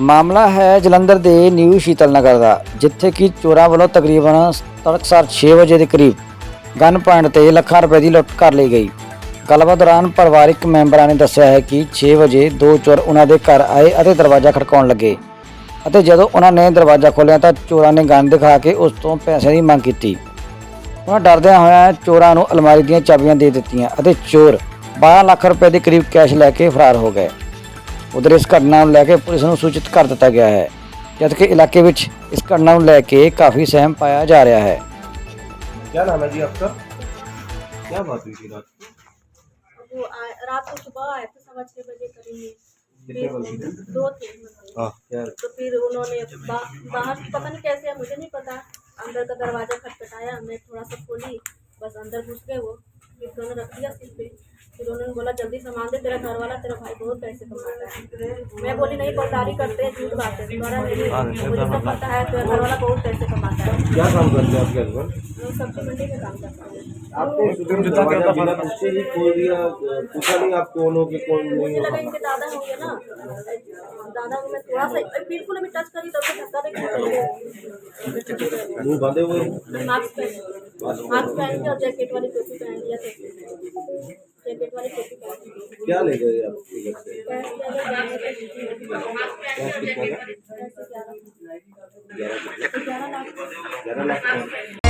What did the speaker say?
ਮਾਮਲਾ ਹੈ ਜਲੰਧਰ ਦੇ ਨਿਊ ਸ਼ੀਤਲ ਨਗਰ ਦਾ, ਜਿੱਥੇ ਕਿ ਚੋਰਾਂ ਵੱਲੋਂ ਤਕਰੀਬਨ ਤੜਕਸਾਰ 6 ਵਜੇ ਦੇ ਕਰੀਬ ਗਨ ਪੁਆਇੰਟ ਤੇ ਲੱਖਾਂ ਰੁਪਏ ਦੀ ਲੁੱਟ ਕਰ ਲਈ ਗਈ। ਗੱਲਬਾਤ ਦੌਰਾਨ ਪਰਿਵਾਰਕ ਮੈਂਬਰਾਂ ਨੇ ਦੱਸਿਆ ਹੈ ਕਿ 6 ਵਜੇ ਦੋ ਚੋਰ ਉਹਨਾਂ ਦੇ ਘਰ ਆਏ ਅਤੇ ਦਰਵਾਜ਼ਾ ਖੜਕਾਉਣ ਲੱਗੇ ਅਤੇ ਜਦੋਂ ਉਹਨਾਂ ਨੇ ਦਰਵਾਜ਼ਾ ਖੋਲ੍ਹਿਆ ਤਾਂ ਚੋਰਾਂ ਨੇ ਗਨ ਦਿਖਾ ਕੇ ਉਸ ਤੋਂ ਪੈਸੇ ਦੀ ਮੰਗ ਕੀਤੀ। ਉਹਨਾਂ ਡਰਦਿਆਂ ਹੋਇਆਂ ਚੋਰਾਂ ਨੂੰ ਅਲਮਾਰੀ ਦੀਆਂ ਚਾਬੀਆਂ ਦੇ ਦਿੱਤੀਆਂ ਅਤੇ ਚੋਰ 12 ਲੱਖ ਰੁਪਏ ਦੇ ਕਰੀਬ ਕੈਸ਼ ਲੈ ਕੇ ਫਰਾਰ ਹੋ ਗਏ। ਉਧਰ ਇਸ ਘਟਨਾ ਨੂੰ ਲੈ ਕੇ ਪੁਲਿਸ ਨੂੰ ਸੂਚਿਤ ਕਰ ਦਿੱਤਾ ਗਿਆ ਹੈ ਜਦਕਿ ਇਲਾਕੇ ਵਿੱਚ ਇਸ ਘਟਨਾ ਨੂੰ ਲੈ ਕੇ ਕਾਫੀ ਸਹਿਮ ਪਾਇਆ ਜਾ ਰਿਹਾ ਹੈ क्या नाम है जी आपका क्या बात हुई थी रात को? वो आए, रात को सुबह आए थे सवा छः बजे करेंगे कितने बजे थे? दो थे हाँ क्या तो फिर उन्होंने बा, बाहर से पता नहीं कैसे है मुझे नहीं पता अंदर का दरवाजा खटखटाया मैं थोड़ा सा खोली बस अंदर घुस गए वो फिर उन्होंने रख दिया सिर पे फिर उन्होंने बोला जल्दी सामान दे तेरा घर वाला तेरा भाई बहुत पैसे कमाता है। मैं बोली नहीं पौधारी करते हैं झूठ बात है तुम्हारा मुझे सब पता है तेरा घर वाला बहुत पैसे कमाता है। क्या काम करते हैं आपके हस्बैंड सब्ज़ी मंडी में काम करता है। पूछे ही खोल दिया पूछा नहीं आप कौन हो कि कौन नहीं हो लगा इनके दादा होंगे ना। दादा को मैं थोड़ा सा बिल्कुल अभी टच करी तो धक्का देखे मुँह बांधे हुए। मास्क पहन। मास्क पहन के और जैकेट वाली टोपी जैकेट वाली टोपी क्या ले गए आप से? ग्यारह लाख। ग्यारह लाख।